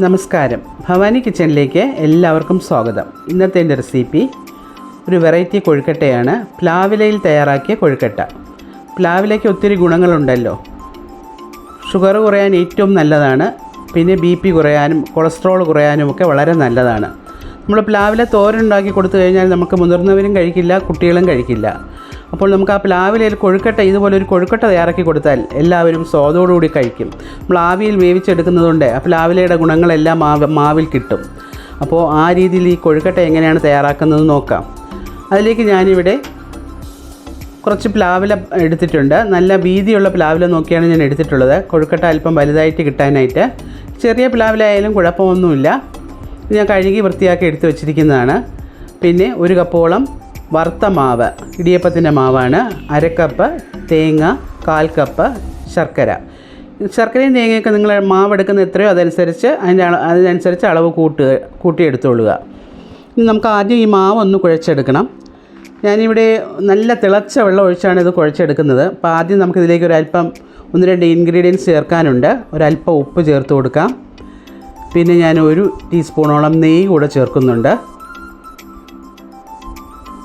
നമസ്കാരം. ഭവാനി കിച്ചണിലേക്ക് എല്ലാവർക്കും സ്വാഗതം. ഇന്നത്തെ എന്റെ റെസിപ്പി ഒരു വെറൈറ്റി കൊഴുക്കട്ടയാണ്. പ്ലാവിലയിൽ തയ്യാറാക്കിയ കൊഴുക്കട്ട. പ്ലാവിലയ്ക്ക് ഒത്തിരി ഗുണങ്ങളുണ്ടല്ലോ. ഷുഗർ കുറയാൻ ഏറ്റവും നല്ലതാണ്. പിന്നെ ബി പി കുറയാനും കൊളസ്ട്രോൾ കുറയാനും ഒക്കെ വളരെ നല്ലതാണ്. നമ്മൾ പ്ലാവില തോരനുണ്ടാക്കി കൊടുത്തു കഴിഞ്ഞാൽ നമുക്ക് മുതിർന്നവരും കഴിക്കില്ല കുട്ടികളും കഴിക്കില്ല. അപ്പോൾ നമുക്ക് ആ പ്ലാവിലയിൽ കൊഴുക്കട്ട ഇതുപോലെ ഒരു കൊഴുക്കട്ട തയ്യാറാക്കി കൊടുത്താൽ എല്ലാവരും സ്വാദോടുകൂടി കഴിക്കും. നമ്മൾ ആവിയിൽ വേവിച്ചെടുക്കുന്നതുകൊണ്ട് ആ പ്ലാവിലയുടെ ഗുണങ്ങളെല്ലാം മാവ് മാവിൽ കിട്ടും. അപ്പോൾ ആ രീതിയിൽ ഈ കൊഴുക്കട്ട എങ്ങനെയാണ് തയ്യാറാക്കുന്നത് നോക്കാം. അതിലേക്ക് ഞാനിവിടെ കുറച്ച് പ്ലാവില എടുത്തിട്ടുണ്ട്. നല്ല വീതിയുള്ള പ്ലാവില നോക്കിയാണ് ഞാൻ എടുത്തിട്ടുള്ളത്. കൊഴുക്കട്ട അല്പം വലുതായിട്ട് കിട്ടാനായിട്ട്. ചെറിയ പ്ലാവിലായാലും കുഴപ്പമൊന്നുമില്ല. ഞാൻ കഴുകി വൃത്തിയാക്കി എടുത്തു വച്ചിരിക്കുന്നതാണ്. പിന്നെ ഒരു കപ്പോളം വറുത്ത മാവ് ഇടിയപ്പത്തിന്റെ മാവാണ്. അരക്കപ്പ് തേങ്ങ കാൽ കപ്പ് ശർക്കര. ശർക്കരയും തേങ്ങയൊക്കെ നിങ്ങൾ മാവ് എടുക്കുന്ന എത്രയോ അതനുസരിച്ച് അതിന്റെ അതിനനുസരിച്ച് അളവ് കൂട്ടുക കൂട്ടിയെടുത്തോളുക. ഇനി നമുക്ക് ആദ്യം ഈ മാവ് ഒന്ന് കുഴച്ചെടുക്കണം. ഞാനിവിടെ നല്ല തിളച്ച വെള്ളം ഒഴിച്ചാണ് ഇത് കുഴച്ചെടുക്കുന്നത്. അപ്പോൾ ആദ്യം നമുക്കിതിലേക്ക് ഒരല്പം ഒന്ന് രണ്ട് ഇൻഗ്രീഡിയൻസ് ചേർക്കാനുണ്ട്. ഒരല്പം ഉപ്പ് ചേർത്ത് കൊടുക്കാം. പിന്നെ ഞാൻ ഒരു ടീസ്പൂണോളം നെയ്യ് കൂടെ ചേർക്കുന്നുണ്ട്.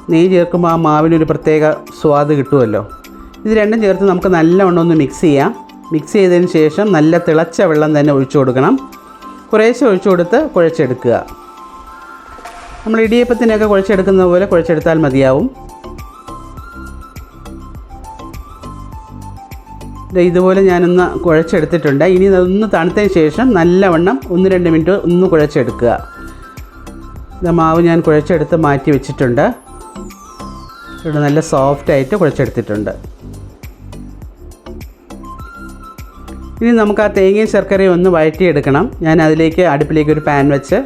നെയ്യ് ചേർക്കുമ്പോൾ ആ മാവിനൊരു പ്രത്യേക സ്വാദ് കിട്ടുമല്ലോ. ഇത് രണ്ടും ചേർത്ത് നമുക്ക് നല്ലവണ്ണം ഒന്ന് മിക്സ് ചെയ്യാം. മിക്സ് ചെയ്തതിന് ശേഷം നല്ല തിളച്ച വെള്ളം തന്നെ ഒഴിച്ചു കൊടുക്കണം. കുറേശ്ശെ ഒഴിച്ചു കൊടുത്ത് കുഴച്ചെടുക്കുക. നമ്മൾ ഇടിയപ്പത്തിനൊക്കെ കുഴച്ചെടുക്കുന്ന പോലെ കുഴച്ചെടുത്താൽ മതിയാവും. ഇതുപോലെ ഞാനൊന്ന് കുഴച്ചെടുത്തിട്ടുണ്ട്. ഇനി അതൊന്ന് തണുത്തതിന് ശേഷം നല്ലവണ്ണം ഒന്ന് രണ്ട് മിനിറ്റ് ഒന്ന് കുഴച്ചെടുക്കുക. മാവ് ഞാൻ കുഴച്ചെടുത്ത് മാറ്റി വെച്ചിട്ടുണ്ട്. ഇവിടെ നല്ല സോഫ്റ്റ് ആയിട്ട് കുഴച്ചെടുത്തിട്ടുണ്ട്. ഇനി നമുക്ക് ആ തേങ്ങയും ശർക്കരയും ഒന്ന് വഴറ്റിയെടുക്കണം. ഞാൻ അതിലേക്ക് അടുപ്പിലേക്ക് ഒരു പാൻ വെച്ച്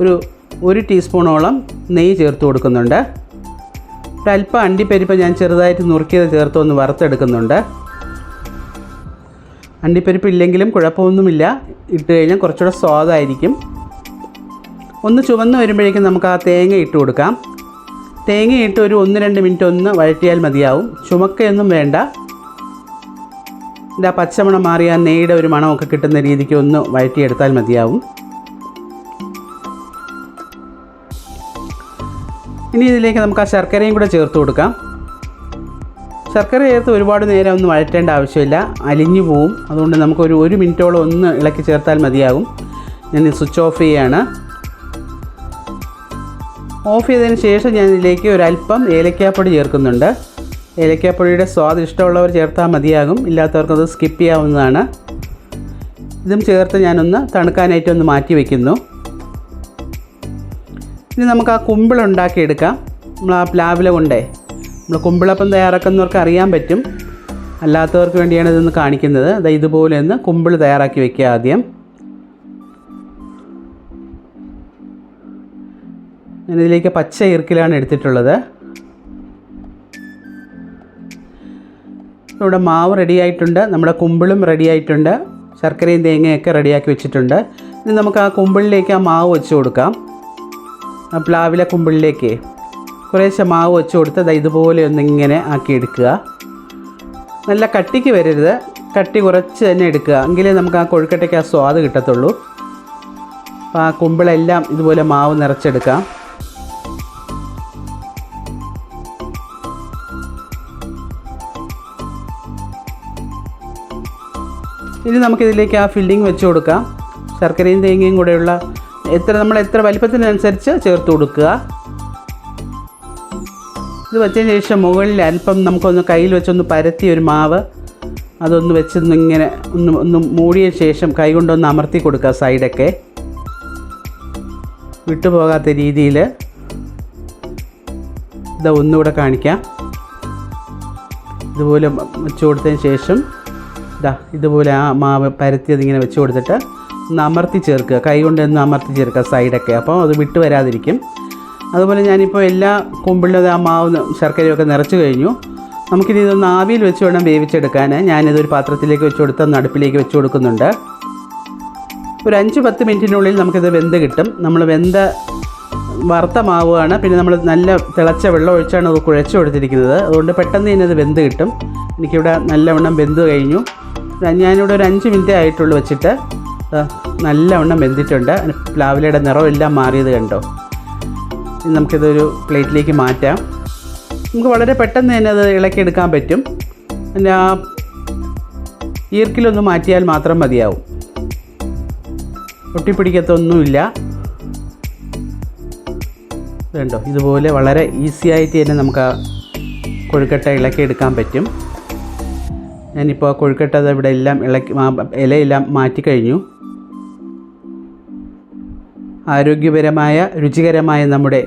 ഒരു ഒരു ടീസ്പൂണോളം നെയ്യ് ചേർത്ത് കൊടുക്കുന്നുണ്ട്. അല്പം അണ്ടിപ്പരിപ്പ് ഞാൻ ചെറുതായിട്ട് നുറുക്കിയത് ചേർത്ത് ഒന്ന് വറുത്തെടുക്കുന്നുണ്ട്. അണ്ടിപ്പരിപ്പ് ഇല്ലെങ്കിലും കുഴപ്പമൊന്നുമില്ല. ഇട്ട് കഴിഞ്ഞാൽ കുറച്ചുകൂടെ സ്വാദായിരിക്കും. ഒന്ന് ചുവന്ന് വരുമ്പോഴേക്കും നമുക്ക് ആ തേങ്ങ ഇട്ട് കൊടുക്കാം. തേങ്ങ ഇട്ട് ഒരു ഒന്ന് രണ്ട് മിനിറ്റ് ഒന്ന് വഴറ്റിയാൽ മതിയാവും. ചുമക്കയൊന്നും വേണ്ട. ഇതാ പച്ചമണം മാറി ആ നെയ്യുടെ ഒരു മണമൊക്കെ കിട്ടുന്ന രീതിക്ക് ഒന്ന് വഴറ്റിയെടുത്താൽ മതിയാവും. ഇനി ഇതിലേക്ക് നമുക്ക് ആ ശർക്കരയും കൂടെ ചേർത്ത് കൊടുക്കാം. ശർക്കര ചേർത്ത് ഒരുപാട് നേരം ഒന്നും വഴറ്റേണ്ട ആവശ്യമില്ല. അലിഞ്ഞു പോവും. അതുകൊണ്ട് നമുക്കൊരു ഒരു മിനിറ്റോളം ഒന്ന് ഇളക്കി ചേർത്താൽ മതിയാകും ഞാൻ സ്വിച്ച് ഓഫ് ചെയ്യാണ്. ഓഫ് ചെയ്തതിന് ശേഷം ഞാൻ ഇതിലേക്ക് ഒരല്പം ഏലക്കാപ്പൊടി ചേർക്കുന്നുണ്ട്. ഏലക്കാപ്പൊടിയുടെ സ്വാദ് ഇഷ്ടമുള്ളവർ ചേർത്താൽ മതിയാകും. ഇല്ലാത്തവർക്കത് സ്കിപ്പ് ചെയ്യാവുന്നതാണ്. ഇതും ചേർത്ത് ഞാനൊന്ന് തണുക്കാനായിട്ട് ഒന്ന് മാറ്റി വയ്ക്കുന്നു ഇനി നമുക്ക് ആ കുമ്പിളുണ്ടാക്കിയെടുക്കാം നമ്മൾ ആ പ്ലാവില കൊണ്ടേ. നമ്മൾ കുമ്പിളപ്പം തയ്യാറാക്കുന്നവർക്ക് അറിയാൻ പറ്റും. അല്ലാത്തവർക്ക് വേണ്ടിയാണ് ഇതൊന്ന് കാണിക്കുന്നത്. അതായത് ഇതുപോലെ ഒന്ന് കുമ്പിൾ തയ്യാറാക്കി വയ്ക്കുക ആദ്യം. ഞാനിതിലേക്ക് പച്ച ഈർക്കിലാണ് എടുത്തിട്ടുള്ളത്. നമ്മുടെ മാവ് റെഡി ആയിട്ടുണ്ട്. നമ്മുടെ കുമ്പിളും റെഡി ആയിട്ടുണ്ട്. ശർക്കരയും തേങ്ങയൊക്കെ റെഡിയാക്കി വെച്ചിട്ടുണ്ട്. ഇനി നമുക്ക് ആ കുമ്പിളിലേക്ക് ആ മാവ് വെച്ച് കൊടുക്കാം. ആ പ്ലാവിലെ കുമ്പിളിലേക്ക്. കുറേശ്ശെ മാവ് വെച്ച് കൊടുത്ത് അതായത് ഇതുപോലെ ഒന്നിങ്ങനെ ആക്കി എടുക്കുക. നല്ല കട്ടിക്ക് വരരുത്. കട്ടി കുറച്ച് തന്നെ എടുക്കുക. എങ്കിലേ നമുക്ക് ആ കൊഴുക്കട്ടയ്ക്ക് ആ സ്വാദ് കിട്ടത്തുള്ളൂ. അപ്പോൾ ആ കുമ്പിളെല്ലാം ഇതുപോലെ മാവ് നിറച്ചെടുക്കാം. ഇനി നമുക്കിതിലേക്ക് ആ ഫില്ലിംഗ് വെച്ച് കൊടുക്കാം. ശർക്കരയും തേങ്ങയും കൂടെയുള്ള എത്ര നമ്മൾ എത്ര വലിപ്പത്തിനനുസരിച്ച് ചേർത്ത് കൊടുക്കുക. ഇത് വെച്ചതിന് ശേഷം മുകളിൽ അല്പം നമുക്കൊന്ന് കയ്യിൽ വെച്ചൊന്ന് പരത്തി ഒരു മാവ്. അതൊന്ന് വെച്ച് ഇങ്ങനെ ഒന്ന് ഒന്ന് മൂടിയ ശേഷം കൈ കൊണ്ടൊന്ന് അമർത്തി കൊടുക്കുക സൈഡൊക്കെ വിട്ടുപോകാത്ത രീതിയിൽ. ഇതാ ഒന്നുകൂടെ കാണിക്കാം. ഇതുപോലെ വെച്ച് കൊടുത്തതിന് ശേഷം ഇതാ ഇതുപോലെ ആ മാവ് പരത്തി അതിങ്ങനെ വെച്ച് കൊടുത്തിട്ട് ഒന്ന് അമർത്തി ചേർക്കുക. കൈ കൊണ്ട് ഒന്ന് അമർത്തി ചേർക്കുക സൈഡൊക്കെ. അപ്പോൾ അത് വിട്ട് വരാതിരിക്കും. അതുപോലെ ഞാനിപ്പോൾ എല്ലാ കുമ്പിളിലും ആ മാവ് ശർക്കരയൊക്കെ നിറച്ച് കഴിഞ്ഞു. നമുക്കിനി ഇതൊന്ന് ആവിയിൽ വെച്ച് വേണം വേവിച്ചെടുക്കാൻ. ഞാനിതൊരു പാത്രത്തിലേക്ക് വെച്ച് കൊടുത്ത് ഒന്ന് അടുപ്പിലേക്ക് വെച്ച് കൊടുക്കുന്നുണ്ട്. ഒരു അഞ്ച് പത്ത് മിനിറ്റിനുള്ളിൽ നമുക്കിത് വെന്ത് കിട്ടും. നമ്മൾ വെന്ത വറുത്ത മാവുകയാണ് പിന്നെ നമ്മൾ നല്ല തിളച്ച വെള്ളം ഒഴിച്ചാണ് അത് കുഴച്ച് കൊടുത്തിരിക്കുന്നത്. അതുകൊണ്ട് പെട്ടെന്ന് തന്നെ അത് വെന്ത് കിട്ടും. എനിക്കിവിടെ നല്ലവണ്ണം വെന്ത് കഴിഞ്ഞു. ദാ ഞാനിവിടെ ഒരു അഞ്ച് മിനിറ്റ് ആയിട്ടുള്ളൂ വെച്ചിട്ട്. നല്ലവണ്ണം വെന്തിട്ടുണ്ട്. പ്ലാവിലയുടെ നിറമെല്ലാം മാറിയത് കണ്ടോ? നമുക്കിതൊരു പ്ലേറ്റിലേക്ക് മാറ്റാം. നമുക്ക് വളരെ പെട്ടെന്ന് തന്നെ അത് ഇളക്കിയെടുക്കാൻ പറ്റും. പിന്നെ ആ ഈർക്കിലൊന്ന് മാറ്റിയാൽ മാത്രം മതിയാവും. ഒട്ടിപ്പിടിക്കത്തൊന്നുമില്ല ഇതുണ്ടോ? ഇതുപോലെ വളരെ ഈസി ആയിട്ട് തന്നെ നമുക്ക് ആ കൊഴുക്കട്ട ഇളക്കിയെടുക്കാൻ പറ്റും. ഞാനിപ്പോൾ കൊഴുക്കട്ടത് ഇവിടെ എല്ലാം ഇളക്കി ഇലയെല്ലാം മാറ്റി കഴിഞ്ഞു. ആരോഗ്യപരമായ രുചികരമായ നമ്മുടെ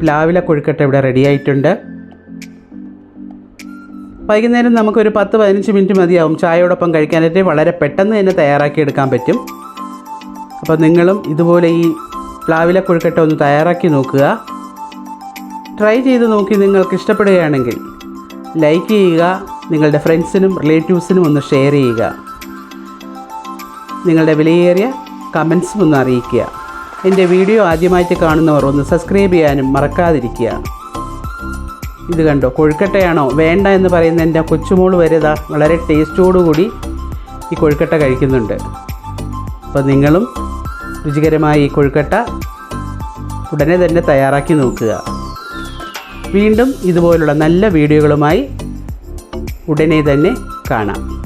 പ്ലാവില കൊഴുക്കട്ട ഇവിടെ റെഡിയായിട്ടുണ്ട് വൈകുന്നേരം നമുക്കൊരു പത്ത് പതിനഞ്ച് മിനിറ്റ് മതിയാവും ചായയോടൊപ്പം കഴിക്കാനായിട്ട് വളരെ പെട്ടെന്ന് തന്നെ തയ്യാറാക്കിയെടുക്കാൻ പറ്റും. അപ്പോൾ നിങ്ങളും ഇതുപോലെ ഈ പ്ലാവില കൊഴുക്കട്ട ഒന്ന് തയ്യാറാക്കി നോക്കുക. ട്രൈ ചെയ്ത് നോക്കി നിങ്ങൾക്ക് ഇഷ്ടപ്പെടുകയാണെങ്കിൽ ലൈക്ക് ചെയ്യുക നിങ്ങളുടെ ഫ്രണ്ട്സിനും റിലേറ്റീവ്സിനും ഒന്ന് ഷെയർ ചെയ്യുക. നിങ്ങളുടെ വിലയേറിയ കമൻസും ഒന്ന് അറിയിക്കുക. എന്റെ വീഡിയോ ആദ്യമായിട്ട് കാണുന്നവർ ഒന്ന് സബ്സ്ക്രൈബ് ചെയ്യാനും മറക്കാതിരിക്കുക. ഇത് കണ്ടോ കൊഴുക്കട്ടയാണോ? വേണ്ട എന്ന് പറയുന്ന എന്റെ കൊച്ചുമോൾ വരെതാ വളരെ ടേസ്റ്റോടുകൂടി ഈ കൊഴുക്കട്ട കഴിക്കുന്നുണ്ട്. അപ്പോൾ നിങ്ങളും രുചികരമായ ഈ കൊഴുക്കട്ട ഉടനെ തന്നെ തയ്യാറാക്കി നോക്കുക. വീണ്ടും ഇതുപോലുള്ള നല്ല വീഡിയോകളുമായി ഉടനെ തന്നെ കാണാം